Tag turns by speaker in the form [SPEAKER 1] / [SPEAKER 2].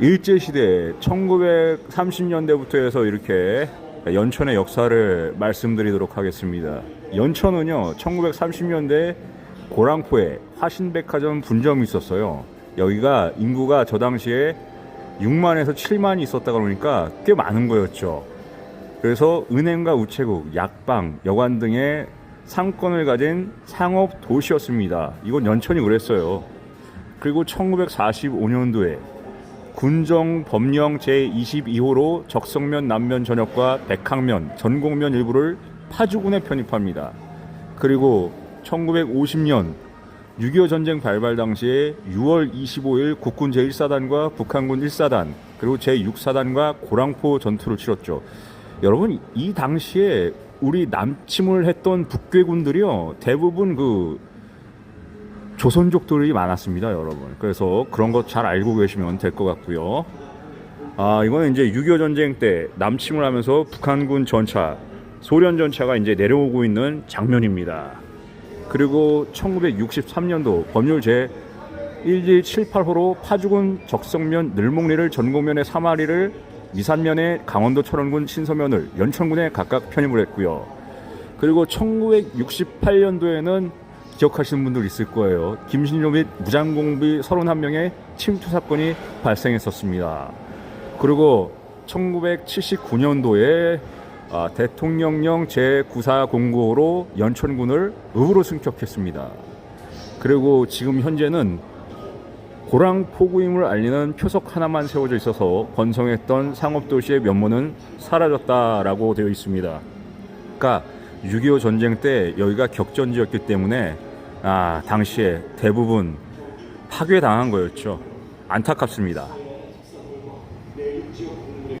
[SPEAKER 1] 일제시대 1930년대부터 해서 이렇게 연천의 역사를 말씀드리도록 하겠습니다. 연천은요, 1930년대 고랑포에 화신백화점 분점이 있었어요. 여기가 인구가 저 당시에 6만에서 7만이 있었다 그러니까 꽤 많은 거였죠. 그래서 은행과 우체국, 약방, 여관 등의 상권을 가진 상업 도시였습니다. 이건 연천이 그랬어요. 그리고 1945년도에 군정 법령 제22호로 적성면 남면 전역과 백항면, 전곡면 일부를 파주군에 편입합니다. 그리고 1950년 6.25 전쟁 발발 당시에 6월 25일 국군 제1사단과 북한군 1사단 그리고 제6사단과 고랑포 전투를 치렀죠. 여러분 이 당시에 우리 남침을 했던 북괴군들이요 대부분 그 조선족들이 많았습니다, 여러분. 그래서 그런 거잘 알고 계시면 될 것 같고요. 아, 이거는 이제 6.25 전쟁 때 남침을 하면서 북한군 전차, 소련 전차가 이제 내려오고 있는 장면입니다. 그리고 1963년도 법률 제 1178호로 파주군 적성면 늘목리를 전곡면의 사마리를 미산면의 강원도 철원군 신서면을 연천군에 각각 편입을 했고요. 그리고 1968년도에는 기억하시는 분들 있을 거예요. 김신료 및 무장공비 31명의 침투 사건이 발생했었습니다. 그리고 1979년도에 아, 대통령령 제94 공고로 연천군을 읍으로 승격했습니다. 그리고 지금 현재는 고랑 포구임을 알리는 표석 하나만 세워져 있어서 번성했던 상업도시의 면모는 사라졌다라고 되어 있습니다. 그러니까 6.25 전쟁 때 여기가 격전지였기 때문에 아, 당시에 대부분 파괴당한 거였죠. 안타깝습니다.